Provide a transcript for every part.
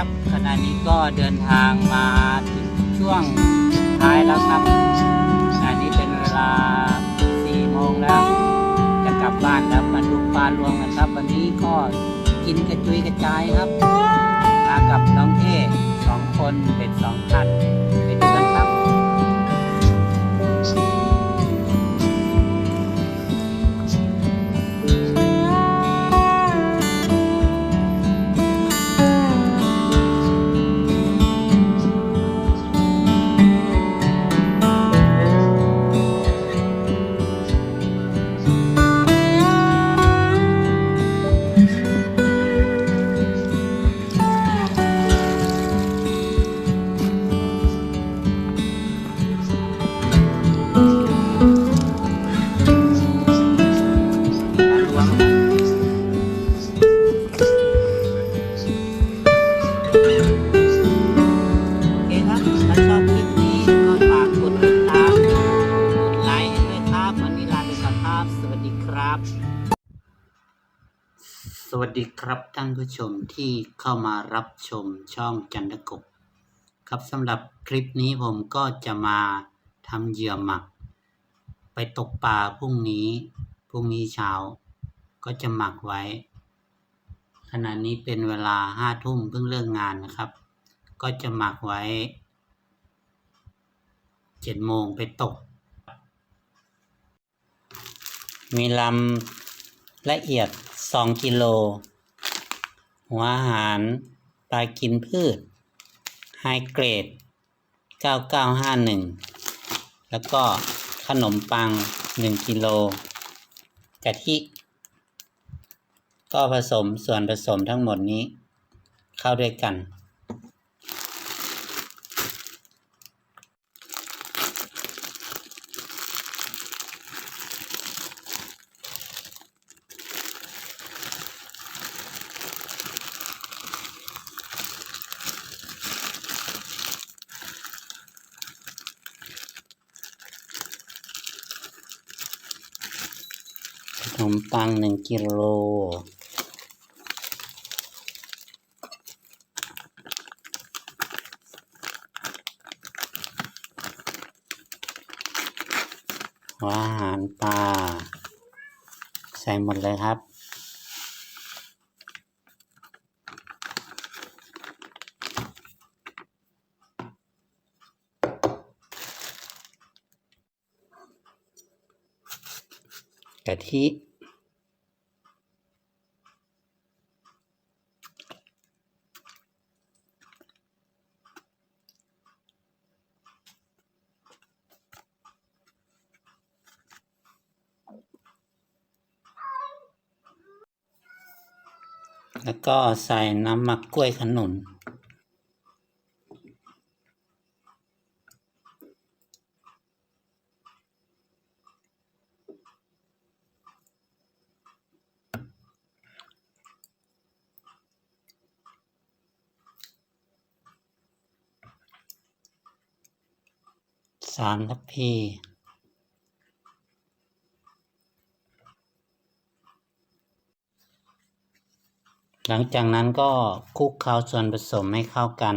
ครับขณะนี้ก็เดินทางมาถึงช่วงสุดท้ายแล้วครับขณะนี้เป็นเวลา4โมงแล้ว จะกลับบ้านแล้วมาดูปลารวงนะครับ วันนี้ก็กินกระจุยกระจายครับ มากับน้องเอสองคนเป็นสองคัน ท่านผู้ชมที่เข้ามารับชมช่องจันทกบครับสำหรับคลิปนี้ผมก็จะมาทำเหยื่อหมัก ไปตกปลาพรุ่งนี้พรุ่งนี้เช้า ก็จะหมักไว้ ขณะนี้เป็นเวลาห้าทุ่มเพิ่งเลิกงานนะครับ ก็จะหมักไว้เจ็ดโมงไปตก มีลำละเอียดสองกิโล หัวอาหารปลากินพืชไฮเกรด 9951 แล้วก็ขนมปัง 1 กิโลกะทิ ก็ผสมส่วนผสมทั้งหมดนี้เข้าด้วยกัน ขนมปัง 1 กิโล หัว อาหารปลาใส่หมดเลยครับ กะทิ แล้วก็ใส่น้ำหมักกล้วยขนุน สามทัพพี หลังจากนั้นก็คลุกเคล้าส่วนผสมให้เข้ากัน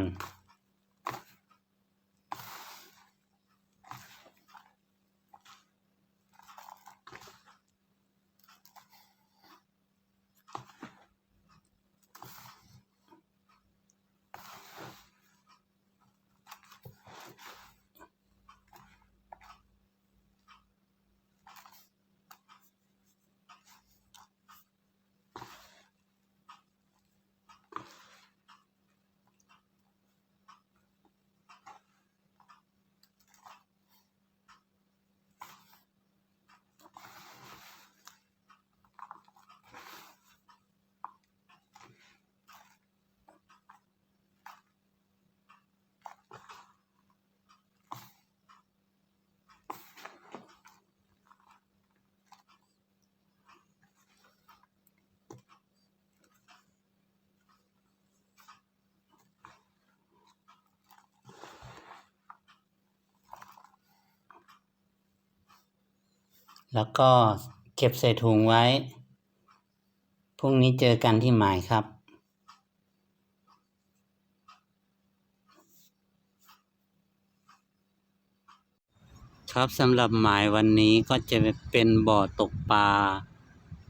แล้วก็เก็บใส่ถุงไว้ พรุ่งนี้เจอกันที่หมายครับครับสำหรับหมายวันนี้ก็จะเป็นบ่อตกปลา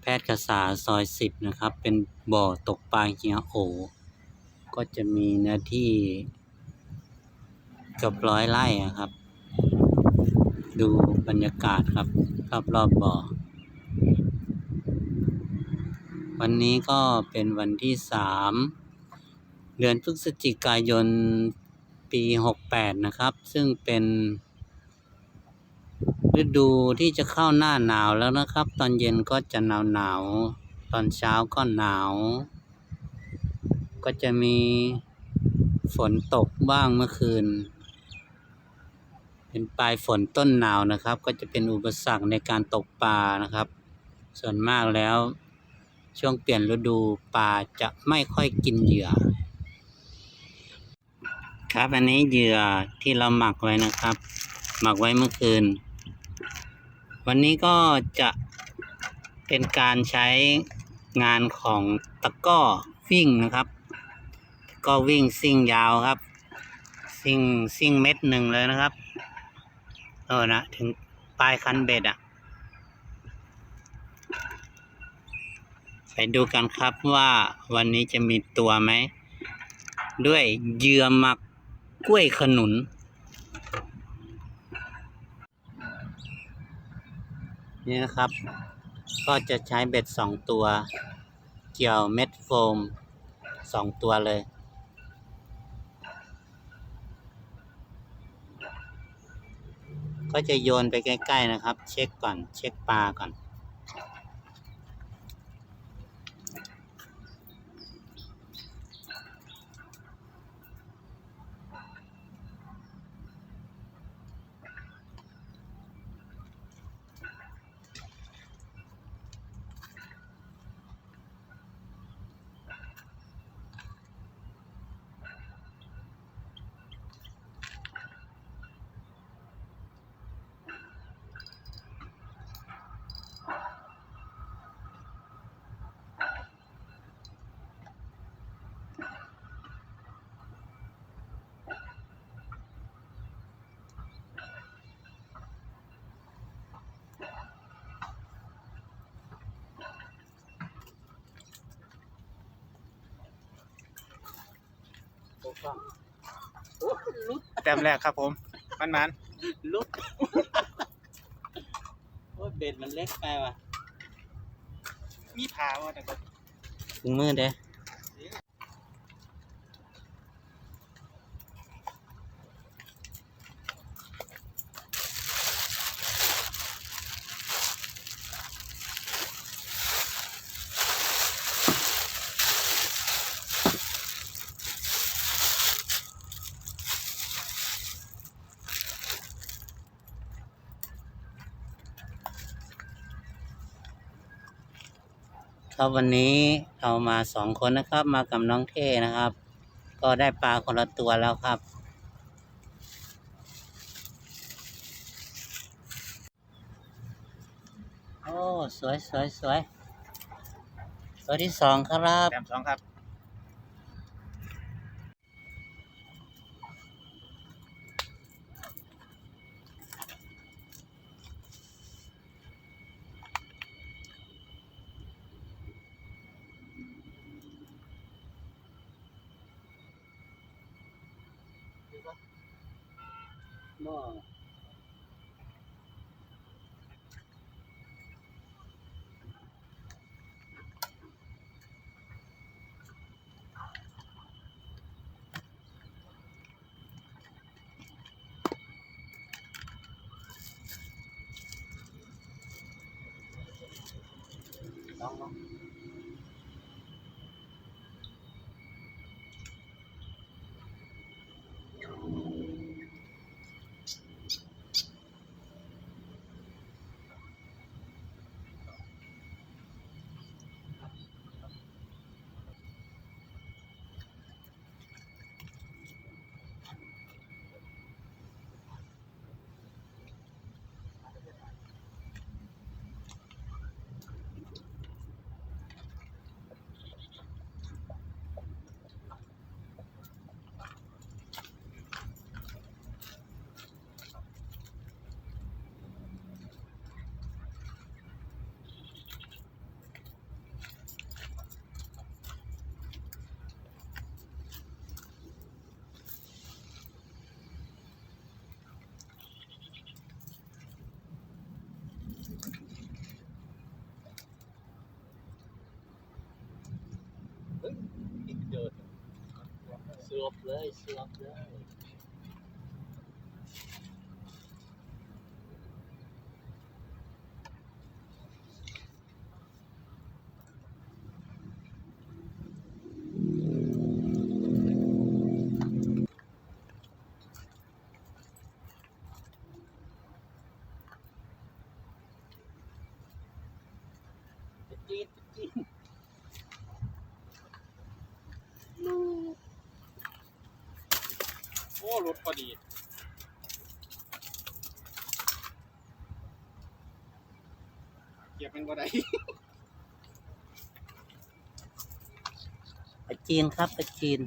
แพทย์กษาซอยสิบนะครับ เป็นบ่อตกปลาเฮียโอ ก็จะมีเนื้อที่เกือบร้อยไร่ครับ ดูบรรยากาศครับรอบรอบๆบ่อ วันนี้ก็เป็นวันที่สามเดือนพฤศจิกายนปีหกแปดนะครับ ซึ่งเป็นฤดูที่จะเข้าหน้าหนาวแล้วนะครับ ตอนเย็นก็จะหนาวหนาวๆตอนเช้าก็หนาว ก็จะมีฝนตกบ้างเมื่อคืน เป็นปลายฝนต้นหนาวนะครับ ก็จะเป็นอุปสรรคในการตกปลานะครับ ส่วนมากแล้วช่วงเปลี่ยนฤดูปลาจะไม่ค่อยกินเหยื่อ ครับอันนี้เหยื่อที่เราหมักไว้นะครับ หมักไว้เมื่อคืน วันนี้ก็จะเป็นการใช้งานของตะก้อวิ่งนะครับ ก็วิ่งซิ่งยาวครับ ซิ่งซิ่งเม็ดหนึ่งเลยนะครับ เออนะถึงปลายคันเบ็ดอะไปดูกันครับว่าวันนี้จะมีตัวไหม ด้วยเยื่อหมักกล้วยขนุน นี่นะครับ ก็จะใช้เบ็ดสองตัว เกี่ยวเม็ดโฟมสองตัวเลย ก็จะโยนไปใกล้ ๆนะครับ เช็คก่อน เช็คปลาก่อน แต้มแรกครับผม มันมันลุกโอ้ยเบ็ดมันเล็กไปว่ะ มีพาว่าแต่ก็ ถุงมือเด้ ครับวันนี้เรามาสองคนนะครับ มากับน้องเท่นะครับ ก็ได้ปลาคนละตัวแล้วครับ โอ้ สวยสวยสวยตัวที่สองครับแต้มสองครับ ลอ งลองวบเลยสวบเลย จีดจีด โอดี เก็บเป็นบ่ได้ไปจีนครับไปจีน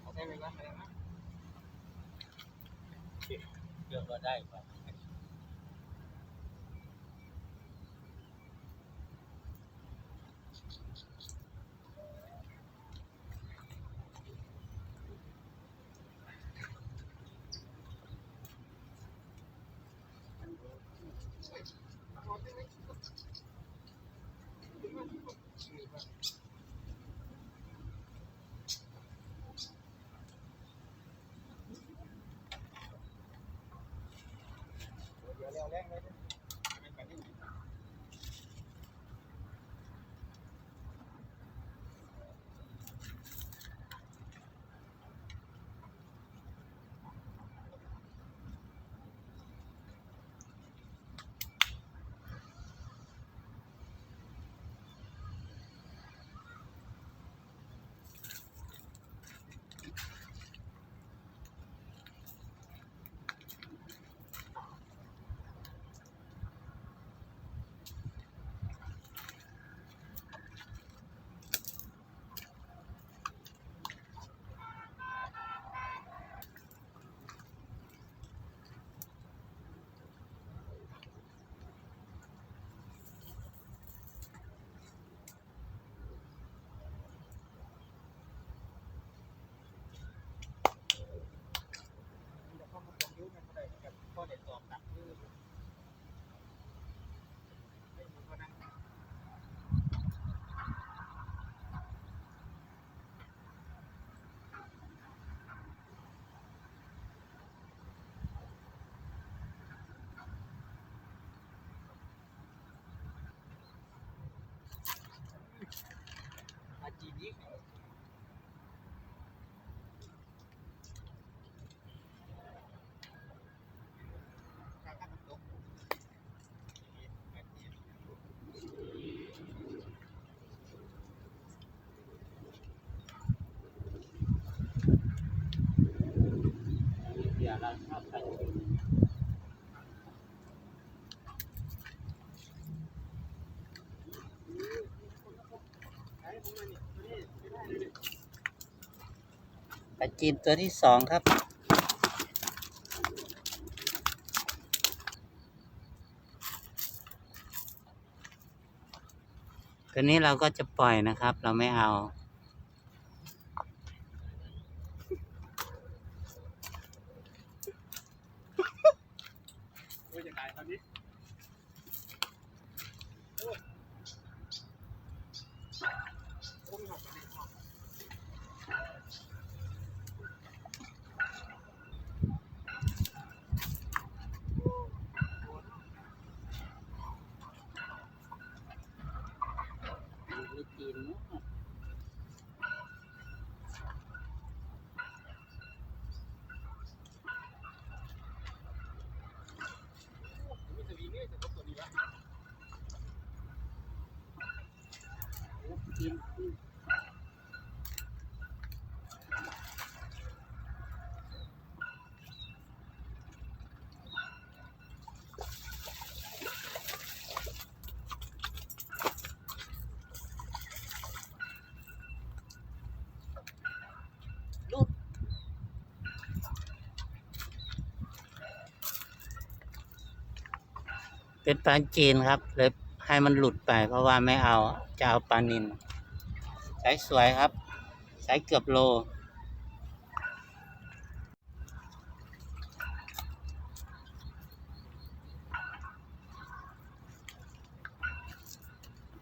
เอาได้เลยนะได้นะ เดี๋ยวก็ได้ครับ เดี๋ยวเร็ว แรงเลยนะเป็นแบบนี้ พ่อเด็กสอบหนักคือไม่มีคนนั่ง ปลาจีนนี่ ข้างข้างตก เดี๋ยวเราชอบปลาจีนปลา จีนตัวที่สองครับ ตัวนี้เราก็จะปล่อยนะครับ เราไม่เอา โอ้ยจะตายตอนนี้โอ้ยโอ้ยหอกไปเลยหอก ไม่กินเนอะ มีสวีเนี่ยจะตกตัวนี้วะ กิน ลูก เป็นปลาจีนครับ เลยให้มันหลุดไป เพราะว่าไม่เอาจะเอาปลานินไซส์สวยครับไซส์เกือบโล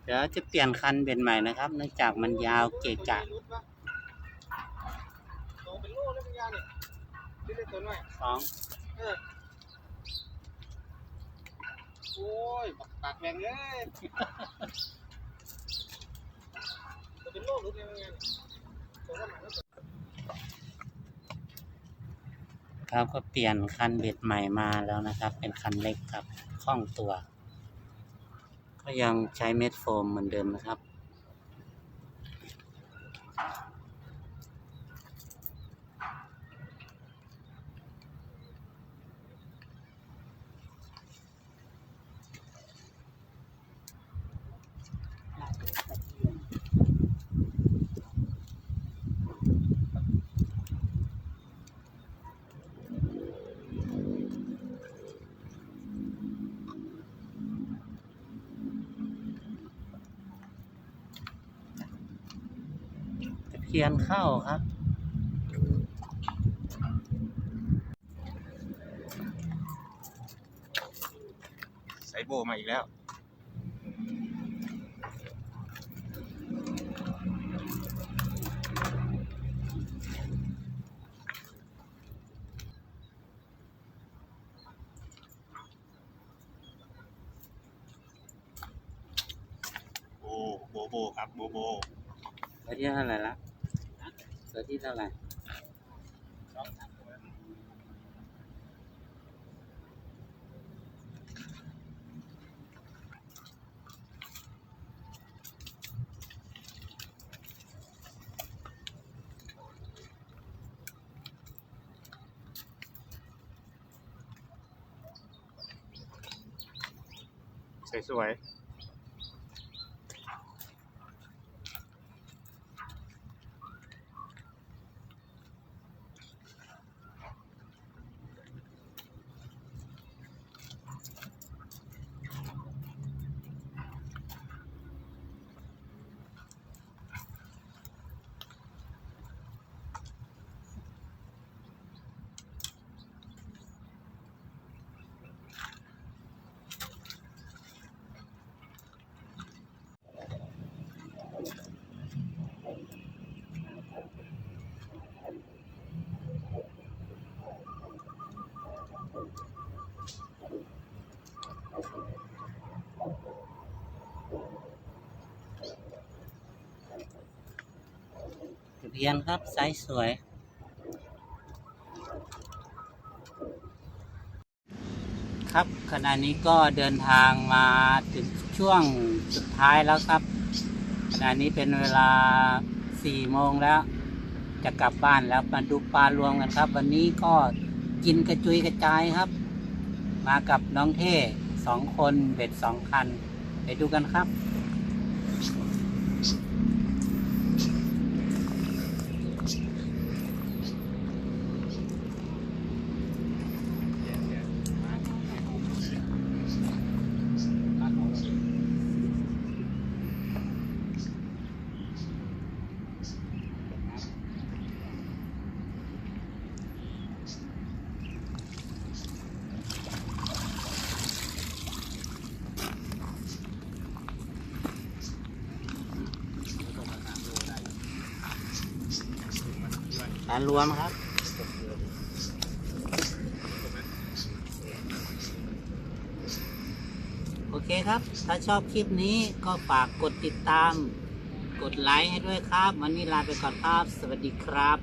เดี๋ยวจะเปลี่ยนคันเบ็ดใหม่นะครับ เนื่องจากมันยาวเกะกะรุดวะโตเป็นโลแล้วเป็นยาเนี่ยนี่เลยตัวหน่อยสองเออ โอ้ยปากปากแหวงเลยเป็นโรคหรือยเป็นไงครับก็เปลี่ยนคันเบ็ดใหม่มาแล้วนะครับ เป็นคันเล็กครับคล่องตัว ก็ยังใช้เม็ดโฟมเหมือนเดิมนะครับ เพียนเข้าครับ ใส่โบมาอีกแล้ว โบโบโบครับโบโบ ตัวที่เท่าไหร่ละตัวที่เท่าไหร่ สวย เพียนครับไซส์สวย ครับขณะนี้ก็เดินทางมาถึงช่วงสุดท้ายแล้วครับ ขณะนี้เป็นเวลาสี่โมงแล้ว จะกลับบ้านแล้วมาดูปลารวมกันครับ วันนี้ก็กินกระจุยกระจายครับ มากับน้องเท่สองคนเบ็ดสองคัน ไปดูกันครับารรวมครับ โอเคครับ ถ้าชอบคลิปนี้ก็ฝากกดติดตาม กดไลค์ให้ด้วยครับ วันนี้ลาไปก่อนครับ สวัสดีครับ